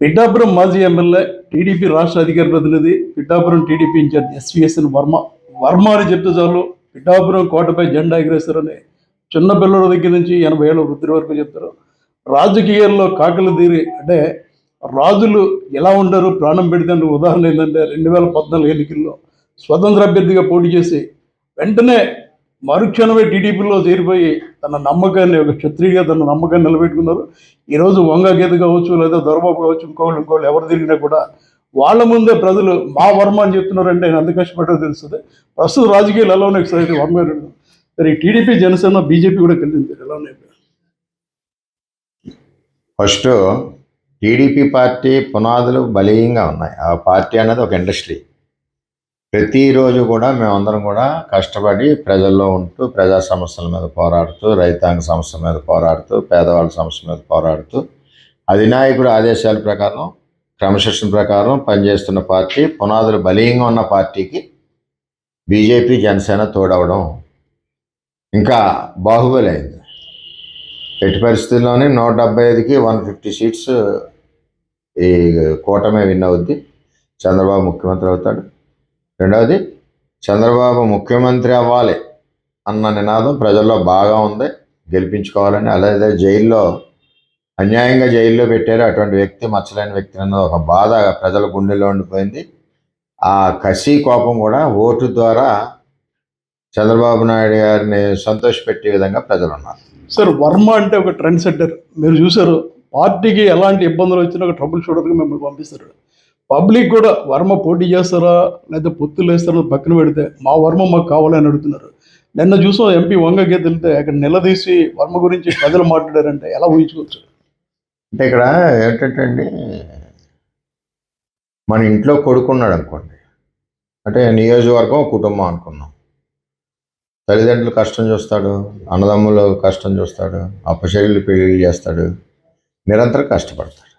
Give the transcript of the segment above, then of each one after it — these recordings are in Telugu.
పిఠాపురం మాజీ ఎమ్మెల్యే టీడీపీ రాష్ట్ర అధికార ప్రతినిధి Pithapuram TDP incharge SVSN Varma Varma అని చెప్తే చాలు. పిఠాపురం కోటపై జెండా ఎగరేస్తారని చిన్న పిల్లల దగ్గర నుంచి ఎనభై ఏళ్ళ వృద్ధుల వరకు చెప్తారు. రాజకీయాల్లో కాకలు తీరి అంటే రాజులు ఎలా ఉంటారు ప్రాణం పెడితే ఉదాహరణ ఏంటంటే రెండు వేల పద్నాలుగు ఎన్నికల్లో స్వతంత్ర అభ్యర్థిగా పోటీ చేసి వెంటనే మరుక్షణమే టీడీపీలో చేరిపోయి తన నమ్మకాన్ని ఒక క్షత్రియుగా తన నమ్మకాన్ని నిలబెట్టుకున్నారు. ఈరోజు వంగ గీత కావచ్చు లేదా దొరబాబు కావచ్చు ఇంకోళ్ళు ఇంకోళ్ళు ఎవరు తిరిగినా కూడా వాళ్ళ ముందే ప్రజలు మా వర్మ అని చెప్తున్నారంటే ఆయన ఎంత కష్టపడ్డో తెలుస్తుంది. ప్రస్తుత రాజకీయాలు ఎలా ఉన్నాయి ఒకసారి వర్మ గారు సరే టీడీపీ జనసేన బీజేపీ కూడా కలిసింది ఎలా ఉన్నాయి? ఫస్ట్ టీడీపీ పార్టీ పునాదులు బలీయంగా ఉన్నాయి. ఆ పార్టీ అనేది ఒక ఇండస్ట్రీ. ప్రతిరోజు కూడా మేమందరం కూడా కష్టపడి ప్రజల్లో ఉంటూ ప్రజా సమస్యల మీద పోరాడుతూ రైతాంగ సమస్యల మీద పోరాడుతూ పేదవాళ్ళ సమస్యల మీద పోరాడుతూ అధినాయకుడు ఆదేశాల ప్రకారం క్రమశిక్షణ ప్రకారం పనిచేస్తున్న పార్టీ పునాదులు బలీయంగా ఉన్న పార్టీకి బీజేపీ జనసేన తోడవడం. ఇంకా బాహుబలి అయింది. ఎట్టి పరిస్థితుల్లోనే నూట డెబ్బై ఐదుకి వన్ ఫిఫ్టీ సీట్స్ ఈ కూటమి విన్ అవుద్ది. చంద్రబాబు ముఖ్యమంత్రి అవుతాడు. రెండవది చంద్రబాబు ముఖ్యమంత్రి అవ్వాలి అన్న నినాదం ప్రజల్లో బాగా ఉంది. గెలిపించుకోవాలని అలాగే జైల్లో అన్యాయంగా జైల్లో పెట్టారు. అటువంటి వ్యక్తి మచ్చలేని వ్యక్తి అన్నది ఒక బాధ ప్రజల గుండెల్లో ఉండిపోయింది. ఆ కసి కోపం కూడా ఓటు ద్వారా చంద్రబాబు నాయుడు గారిని సంతోషపెట్టే విధంగా ప్రజలు ఉన్నారు. సార్ వర్మ అంటే ఒక ట్రెండ్ సెట్టర్. మీరు చూసారు పార్టీకి ఎలాంటి ఇబ్బందులు వచ్చినా ఒక ట్రబుల్ షూటర్గా మిమ్మల్ని పంపిస్తారు. పబ్లిక్ కూడా వర్మ పోటీ చేస్తారా? లేదా పొత్తులు వేస్తారా? పక్కన పెడితే మా వర్మ మాకు కావాలని అడుగుతున్నారు. నిన్న చూసాం ఎంపీ వంగ తెలితే అక్కడ నిలదీసి వర్మ గురించి ప్రజలు మాట్లాడారంటే ఎలా ఊహించుకోవచ్చు? అంటే ఇక్కడ ఏంటంటే అండి మన ఇంట్లో కొడుకున్నాడు అనుకోండి. అంటే నియోజకవర్గం కుటుంబం అనుకున్నాం. తల్లిదండ్రులు కష్టం చూస్తాడు అన్నదమ్ములు కష్టం చూస్తాడు అప్పశైలు పెళ్ళి చేస్తాడు నిరంతరం కష్టపడతాడు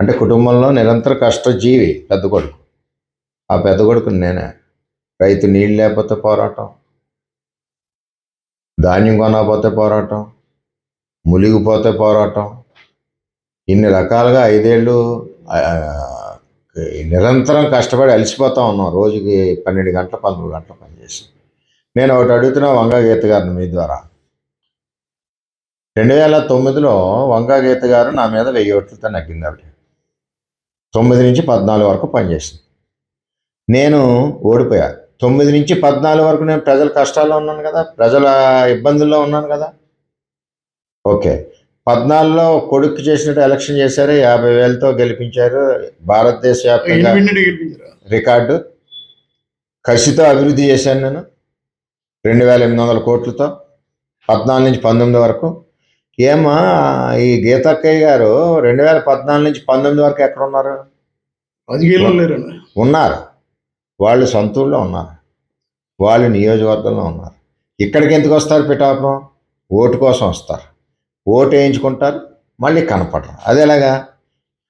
అంటే కుటుంబంలో నిరంతర కష్టజీవి పెద్ద కొడుకు. ఆ పెద్ద కొడుకు నేనే. రైతు నీళ్ళు లేకపోతే పోరాటం. ధాన్యం కొనకపోతే పోరాటం. ములిగిపోతే పోరాటం. ఇన్ని రకాలుగా ఐదేళ్ళు నిరంతరం కష్టపడి అలసిపోతా ఉన్నాం. రోజుకి పన్నెండు గంటలు పదమూడు గంటలు పనిచేసి నేను ఒకటి అడుగుతున్నా వంగగీత గారిని మీ ద్వారా. రెండు వేల తొమ్మిదిలో వంగగీత గారు నా మీద వెయ్యి ఓట్లతో నగ్గింది ఆవిడ తొమ్మిది నుంచి పద్నాలుగు వరకు పనిచేసింది నేను ఓడిపోయా. తొమ్మిది నుంచి పద్నాలుగు వరకు నేను ప్రజల కష్టాల్లో ఉన్నాను కదా ప్రజల ఇబ్బందుల్లో ఉన్నాను కదా. ఓకే. పద్నాలుగులో కొడుకు చేసినట్టు ఎలక్షన్ చేశారు యాభై వేలతో గెలిపించారు. భారతదేశ వ్యాప్తంగా రికార్డు. కసితో అభివృద్ధి చేశాను నేను రెండు వేల ఎనిమిది వందల కోట్లతో. పద్నాలుగు నుంచి పంతొమ్మిది వరకు ఏమా ఈ గీతక్కయ్య గారు రెండు వేల పద్నాలుగు నుంచి పంతొమ్మిది వరకు ఎక్కడ ఉన్నారు. ఉన్నారు. వాళ్ళు సొంతూరులో ఉన్నారు. వాళ్ళు నియోజకవర్గంలో ఉన్నారు. ఇక్కడికి ఎందుకు వస్తారు పిఠాపురం? ఓటు కోసం వస్తారు. ఓటు వేయించుకుంటారు మళ్ళీ కనపడరు. అది ఎలాగా?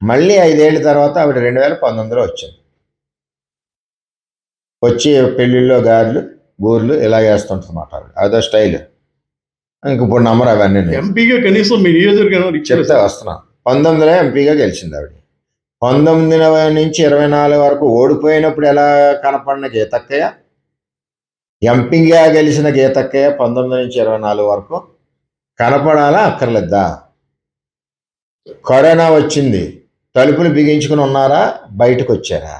మళ్ళీ ఐదేళ్ళ తర్వాత ఆవిడ రెండు వేల పంతొమ్మిదిలో వచ్చింది. వచ్చి పెళ్ళిళ్ళలో గారెలు బూర్లు ఇలా వేస్తుంటున్నమాట ఆవిడ. అదో స్టైల్. ఇప్పుడు నమ్మరు అవన్నీ ఎంపీగా కనీసం మీ నియోజకవర్గం చెప్తే వస్తున్నా. పంతొమ్మిదిలో ఎంపీగా గెలిచింది ఆవిడ. పంతొమ్మిది నుంచి ఇరవై నాలుగు వరకు ఓడిపోయినప్పుడు ఎలా కనపడిన గీతక్కయ్య? ఎంపీగా గెలిచిన గీతక్కయ్య పంతొమ్మిది నుంచి ఇరవై నాలుగు వరకు కనపడాలా అక్కర్లేద్దా కరోనా వచ్చింది. తలుపులు బిగించుకుని ఉన్నారా? బయటకు వచ్చారా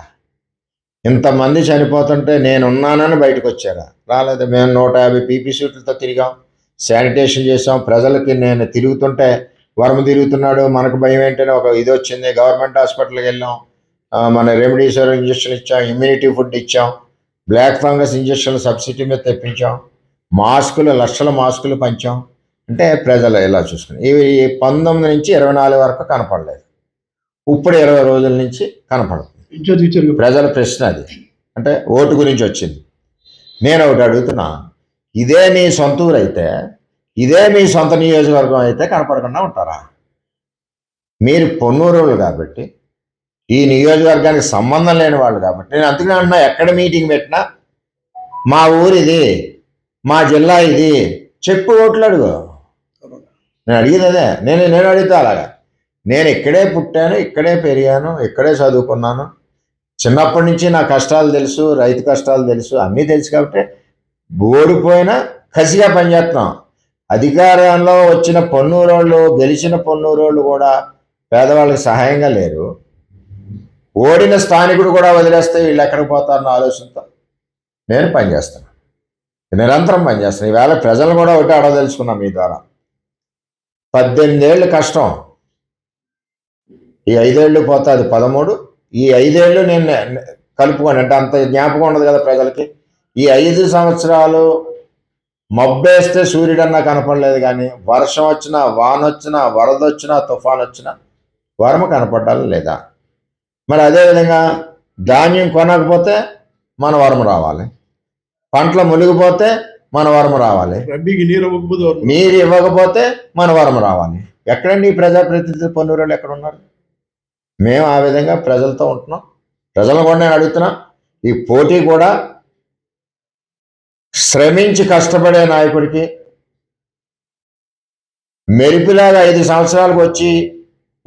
ఇంతమంది చనిపోతుంటే నేను ఉన్నానని బయటకు వచ్చారా రాలేదు? మేము నూట యాభై పీపీ సీట్లతో తిరిగాం. శానిటేషన్ చేసాం ప్రజలకి నేను తిరుగుతుంటే వరమ తిరుగుతున్నాడు. మనకు భయం ఏంటనే ఒక ఇది వచ్చింది. గవర్నమెంట్ హాస్పిటల్కి వెళ్ళాం. మన రెమెడీసర్ ఇంజక్షన్ ఇచ్చాం. ఇమ్యూనిటీ ఫుడ్ ఇచ్చాం. బ్లాక్ ఫంగస్ ఇంజక్షన్ సబ్సిడీ మీద తెప్పించాం. మాస్కులు లక్షల మాస్కులు పంచాం. అంటే ప్రజలు ఇలా చూసుకుని ఇవి పంతొమ్మిది నుంచి ఇరవై నాలుగు వరకు కనపడలేదు. ఇప్పుడు ఇరవై రోజుల నుంచి కనపడదు. ప్రజల ప్రశ్న అది. అంటే ఓటు గురించి వచ్చింది. నేను ఒకటి అడుగుతున్నా. ఇదే మీ సొంత ఊరు అయితే ఇదే మీ సొంత నియోజకవర్గం అయితే కనపడకుండా ఉంటారా? మీరు పొన్నూరు వాళ్ళు కాబట్టి ఈ నియోజకవర్గానికి సంబంధం లేని వాళ్ళు కాబట్టి నేను అందుకనే అంటున్నా ఎక్కడ మీటింగ్ పెట్టినా మా ఊరు ఇది మా జిల్లా ఇది చెప్పు ఓట్లు అడుగు. నేను అడిగేది అదే. నేను నేను అడుగుతా అలాగా. నేను ఇక్కడే పుట్టాను ఇక్కడే పెరిగాను ఇక్కడే చదువుకున్నాను. చిన్నప్పటి నుంచి నా కష్టాలు తెలుసు రైతు కష్టాలు తెలుసు అన్నీ తెలుసు కాబట్టి ఓడిపోయినా కసిగా పనిచేస్తున్నాం అధికారంలో వచ్చిన పొన్నూరోళ్ళు గెలిచిన పొన్నూరోళ్ళు కూడా పేదవాళ్ళకి సహాయంగా లేరు. ఓడిన స్థానికుడు కూడా వదిలేస్తే వీళ్ళు ఎక్కడికి పోతారన్న ఆలోచనతో నేను పనిచేస్తాను నిరంతరం పనిచేస్తాను ఈవేళ ప్రజలు కూడా ఒకటి అడగదలుచుకున్నాం మీ ద్వారా. పద్దెనిమిదేళ్ళు కష్టం. ఈ ఐదేళ్ళు పోతుంది పదమూడు. ఈ ఐదేళ్ళు నేను కలుపుకోండి అంటే అంత జ్ఞాపకం ఉండదు కదా ప్రజలకి. ఈ ఐదు సంవత్సరాలు మబ్బేస్తే సూర్యుడన్నా కనపడలేదు కానీ వర్షం వచ్చినా వాన వచ్చినా వరద వచ్చినా తుఫాన్ వచ్చినా వర్మ కనపడాలి లేదా? మరి అదేవిధంగా ధాన్యం కొనకపోతే మన వరం రావాలి. పంటలు మునిగిపోతే మన వరం రావాలి. నీరు ఇవ్వకపోతే వర్మ. నీరు ఇవ్వకపోతే మన వరం రావాలి. ఎక్కడండి ఈ ప్రజాప్రతినిధి పన్నురాలు ఎక్కడ ఉన్నారు? మేము ఆ విధంగా ప్రజలతో ఉంటున్నాం. ప్రజలను కూడా నేను అడుగుతున్నా ఈ పోటీ కూడా శ్రమించి కష్టపడే నాయకుడికి మెరుపులాగా ఐదు సంవత్సరాలకు వచ్చి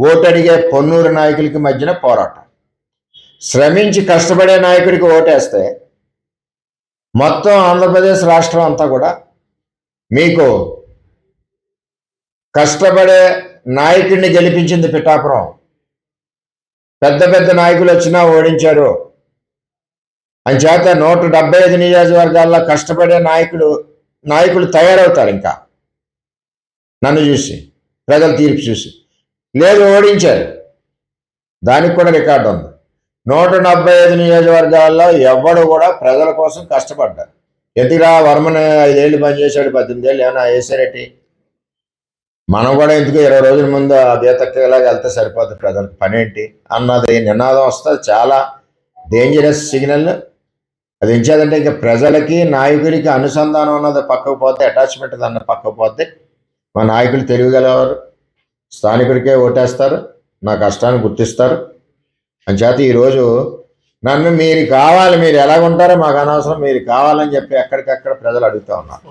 ఓటు అడిగే పొన్నూరు నాయకులకి మధ్యన పోరాటం. శ్రమించి కష్టపడే నాయకుడికి ఓటేస్తే మొత్తం ఆంధ్రప్రదేశ్ రాష్ట్రం అంతా కూడా మీకు కష్టపడే నాయకుడిని గెలిపించింది పిఠాపురం. పెద్ద పెద్ద నాయకులు వచ్చినా ఓడించారు. అంచేత నూట డెబ్బై ఐదు నియోజకవర్గాల్లో కష్టపడే నాయకుడు నాయకులు తయారవుతారు ఇంకా. నన్ను చూసి ప్రజల తీర్పు చూసి. లేదు ఓడించారు. దానికి కూడా రికార్డు ఉంది. నూట డెబ్బై ఐదు నియోజకవర్గాల్లో ఎవడు కూడా ప్రజల కోసం కష్టపడ్డారు. ఎందుకురా వర్మని ఐదేళ్ళు పనిచేశాడు పద్దెనిమిది ఏళ్ళు ఏమైనా వేసారేటి మనం కూడా ఎందుకు ఇరవై రోజుల ముందు ఆ గీతక్కలాగా వెళ్తే సరిపోతుంది ప్రజలకు పని ఏంటి అన్నది నినాదం వస్తుంది. చాలా డేంజరస్ సిగ్నల్ అది ఎంచేదంటే ఇంకా ప్రజలకి నాయకుడికి అనుసంధానం అన్నది పక్కకు పోతే అటాచ్మెంట్ అన్న పక్కకు పోతే మా నాయకులు తెలియగలవారు స్థానికుడికే ఓటేస్తారు నా కష్టాన్ని గుర్తిస్తారు. అంచేత ఈరోజు నన్ను మీరు కావాలి మీరు ఎలాగుంటారో మాకు అనవసరం మీరు కావాలని చెప్పి ఎక్కడికక్కడ ప్రజలు అడుగుతా ఉన్నారు.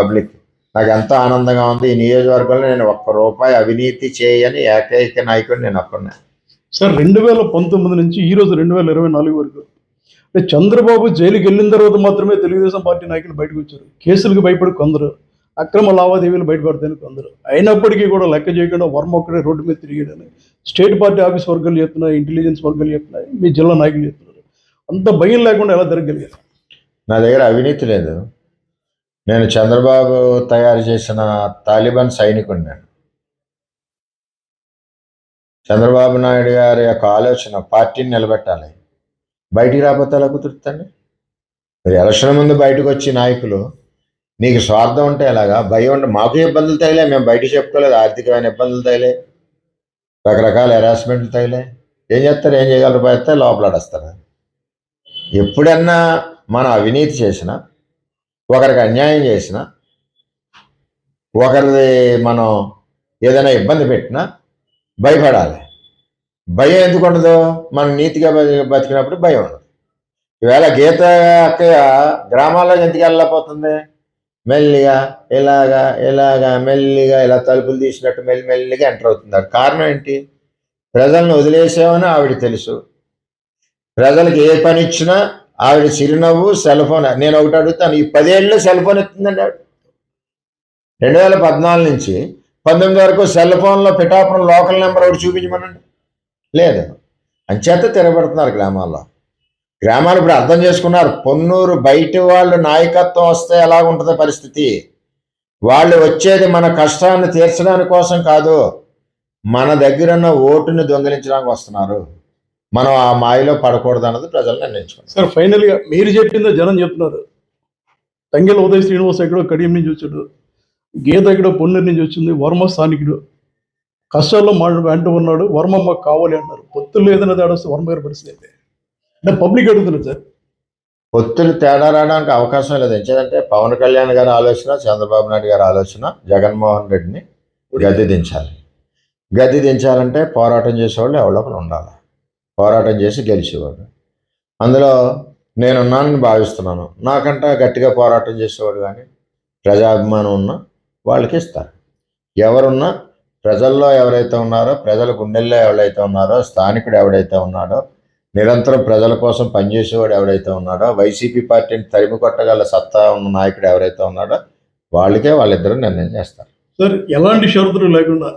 పబ్లిక్ నాకు ఎంతో ఆనందంగా ఉంది. ఈ నియోజకవర్గంలో నేను ఒక్క రూపాయి అవినీతి చేయని ఏకైక నాయకుడు నేను ఒక్కనే సార్ రెండు వేల పంతొమ్మిది నుంచి ఈ రోజు రెండు వేల ఇరవై నాలుగు వరకు అంటే చంద్రబాబు జైలుకి వెళ్ళిన తర్వాత మాత్రమే తెలుగుదేశం పార్టీ నాయకులు బయటకు వచ్చారు. కేసులకు భయపడి కొందరు అక్రమ లావాదేవీలు బయటపడతాయని కొందరు. అయినప్పటికీ కూడా లెక్క చేయకుండా వర్మ ఒక్కడే రోడ్డు మీద తిరిగాడని స్టేట్ పార్టీ ఆఫీస్ వర్గాలు చెప్తున్నాయి ఇంటెలిజెన్స్ వర్గాలు చెప్తున్నాయి మీ జిల్లా నాయకులు చెప్తున్నారు. అంత భయం లేకుండా ఎలా జరగలిగారు నా దగ్గర అవినీతి లేదు. నేను చంద్రబాబు తయారు చేసిన తాలిబాన్ సైనికుడు నేను. చంద్రబాబు నాయుడు గారి యొక్క ఆలోచన పార్టీని నిలబెట్టాలి. బయటికి రాకపోతే ఎలా కుదురుతుంది మరి ఎలక్షన్ ముందు బయటకు వచ్చి నాయకులు నీకు స్వార్థం ఉంటే ఎలాగా? భయం ఉంటే మాకు ఇబ్బందులు తగిలే మేము బయటికి చెప్పుకోలేదు ఆర్థికమైన ఇబ్బందులు తగిలే రకరకాల హెరాస్మెంట్లు తగిలే. ఏం చేస్తారు? ఏం చేయగలరు? పోతే లోపలాడేస్తారు. ఎప్పుడన్నా మనం అవినీతి చేసినా ఒకరికి అన్యాయం చేసినా ఒకరిది మనం ఏదైనా ఇబ్బంది పెట్టినా భయపడాలి. భయం ఎందుకు ఉండదు? మనం నీతిగా బతికినప్పుడు భయం ఉండదు. ఈవేళ గీత అక్కయ్య గ్రామాల్లో ఎందుకు వెళ్ళకపోతుంది మెల్లిగా ఇలాగా ఇలాగా మెల్లిగా ఇలా తలుపులు తీసినట్టు మెల్లి మెల్లిగా ఎంటర్ అవుతున్నారు. కారణం ఏంటి? ప్రజలను వదిలేసామని ఆవిడ తెలుసు. ప్రజలకు ఏ పని ఇచ్చినా ఆవిడ చిరునవ్వు సెల్ ఫోన్ నేను ఒకటి అడుగుతాను ఈ పదేళ్ళు సెల్ ఫోన్ ఎత్తుందండి ఆవిడ. రెండు వేల పద్నాలుగు నుంచి పంతొమ్మిది వరకు సెల్ ఫోన్లో పిఠాపురం లోకల్ నెంబర్ ఒకటి చూపించమనండి. లేదు. అంచేత తిరగబడుతున్నారు గ్రామాల్లో. గ్రామాలు ఇప్పుడు అర్థం చేసుకున్నారు. పొన్నూరు బయట వాళ్ళు నాయకత్వం వస్తే ఎలా ఉంటుందో పరిస్థితి. వాళ్ళు వచ్చేది మన కష్టాన్ని తీర్చడానికి కోసం కాదు మన దగ్గర ఉన్న ఓటుని దొంగిలించడానికి వస్తున్నారు. మనం ఆ మాయలో పడకూడదు అన్నది ప్రజలు నిర్ణయించుకున్నారు. సార్ ఫైనల్గా మీరు చెప్పిందో జనం చెప్తున్నారు. తంగెల ఉదయ శ్రీనివాస్ ఎక్కడో కడియం నుంచి వచ్చాడు. గీత ఎక్కడో పొన్నూరు నుంచి వచ్చింది. వర్మ స్థానికుడు. కష్టాల్లో మా వెంట ఉన్నాడు. వర్మ మాకు కావాలి అన్నారు పొత్తులు ఏదైనా తేడా వస్తే వర్మ గారి పరిస్థితి అయితే అంటే పబ్లిక్ అడుగుతున్నారు సార్. పొత్తులు తేడా రావడానికి అవకాశం లేదు. ఎందుకంటే పవన్ కళ్యాణ్ గారి ఆలోచన చంద్రబాబు నాయుడు గారి ఆలోచన జగన్మోహన్ రెడ్డిని గద్దె దించాలి. గద్దె దించాలంటే పోరాటం చేసేవాళ్ళు ఎవరో ఉండాలి. పోరాటం చేసి గెలిచేవాడు. అందులో నేనున్నానని భావిస్తున్నాను. నాకంట గట్టిగా పోరాటం చేసేవాడు కానీ ప్రజాభిమానం ఉన్న వాళ్ళకి ఇస్తారు. ఎవరున్నా ప్రజల్లో ఎవరైతే ఉన్నారో ప్రజల గుండెల్లో ఎవరైతే ఉన్నారో స్థానికుడు ఎవడైతే ఉన్నాడో నిరంతరం ప్రజల కోసం పనిచేసేవాడు ఎవడైతే ఉన్నాడో వైసీపీ పార్టీని తరిమి కొట్టగల సత్తా ఉన్న నాయకుడు ఎవరైతే ఉన్నాడో వాళ్ళకే వాళ్ళిద్దరూ నిర్ణయం చేస్తారు. సార్ ఎలాంటి షరతులు లేకుండా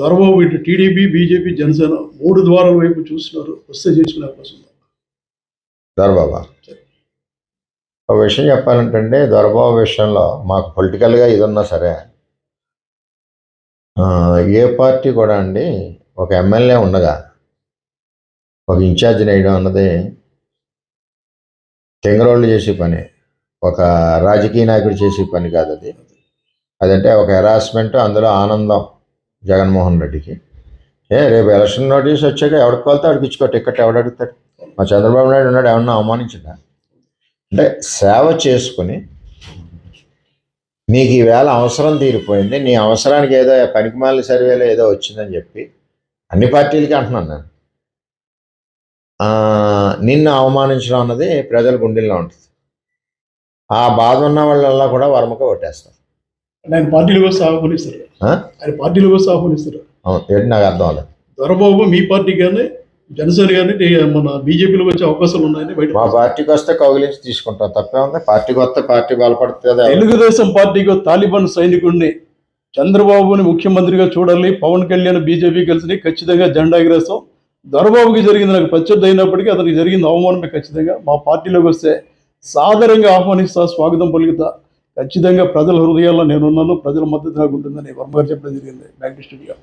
దొరబాబు ఇటు టీడీపీ బీజేపీ జనసేన మూడు ద్వారాల వైపు చూస్తున్నారు. వస్తే చేసుకునే అవకాశం దొరబాబా ఒక విషయం చెప్పాలంటే దొరబాబు విషయంలో మాకు పొలిటికల్గా ఇది ఉన్నా సరే ఏ పార్టీ కూడా అండి ఒక ఎమ్మెల్యే ఉండగా ఒక ఇన్ఛార్జ్ నేయడం అన్నది తెంగరోళ్ళు చేసే పని ఒక రాజకీయ నాయకుడు చేసే పని కాదు అది. అదంటే ఒక హెరాస్మెంట్ అందులో ఆనందం జగన్మోహన్ రెడ్డికి. ఏ రేపు ఎలక్షన్ నోటీస్ వచ్చాక ఎవరికి వెళ్తే ఆడికి ఇచ్చుకో టికెట్ ఎవడు అడుగుతాడు? మా చంద్రబాబు నాయుడు ఉన్నాడు ఏమన్నా అవమానించడా? అంటే సేవ చేసుకుని నీకు ఈవేళ అవసరం తీరిపోయింది నీ అవసరానికి ఏదో పనికిమాల సర్వేలో ఏదో వచ్చిందని చెప్పి అన్ని పార్టీలకి అంటున్నాను నేను. నిన్ను అవమానించడం అన్నది ప్రజల గుండెల్లో ఉంటుంది. ఆ బాధ ఉన్న వాళ్ళల్లా కూడా వర్మకు ఓటేస్తారు అంటే ఆయన పార్టీలకు వస్తే ఆహ్వానిస్తారు? ఆయన పార్టీలకు వస్తే ఆహ్వానిస్తారు అవును ఏంటి నాకు అర్థం అవ్వలేదు. దొరబాబు మీ పార్టీ కానీ జనసేన టీ- మన బీజేపీలోకి వచ్చే అవకాశాలు ఉన్నాయని బయట మా పార్టీకి వస్తే కౌగిలించి తీసుకుంటాం తప్పే ఉంది. పార్టీకి వస్తే పార్టీ బలపడుతుంది తెలుగుదేశం పార్టీకి తాలిబాన్ సైనికుడిని చంద్రబాబుని ముఖ్యమంత్రిగా చూడాలి. పవన్ కళ్యాణ్ బీజేపీ కలిసి ఖచ్చితంగా జెండా ఎగరేస్తాం. దొరబాబుకి జరిగింది నాకు ప్రత్యర్థి అయినప్పటికీ అతనికి జరిగింది అవమానమే ఖచ్చితంగా. మా పార్టీలోకి వస్తే సాదరంగా ఆహ్వానిస్తా స్వాగతం పలుకుతా. ఖచ్చితంగా ప్రజల హృదయాల్లో నేనున్నాను. ప్రజల మద్దతు నాకు ఉంటుందని వర్మ గారు చెప్పడం జరిగింది. Back studio.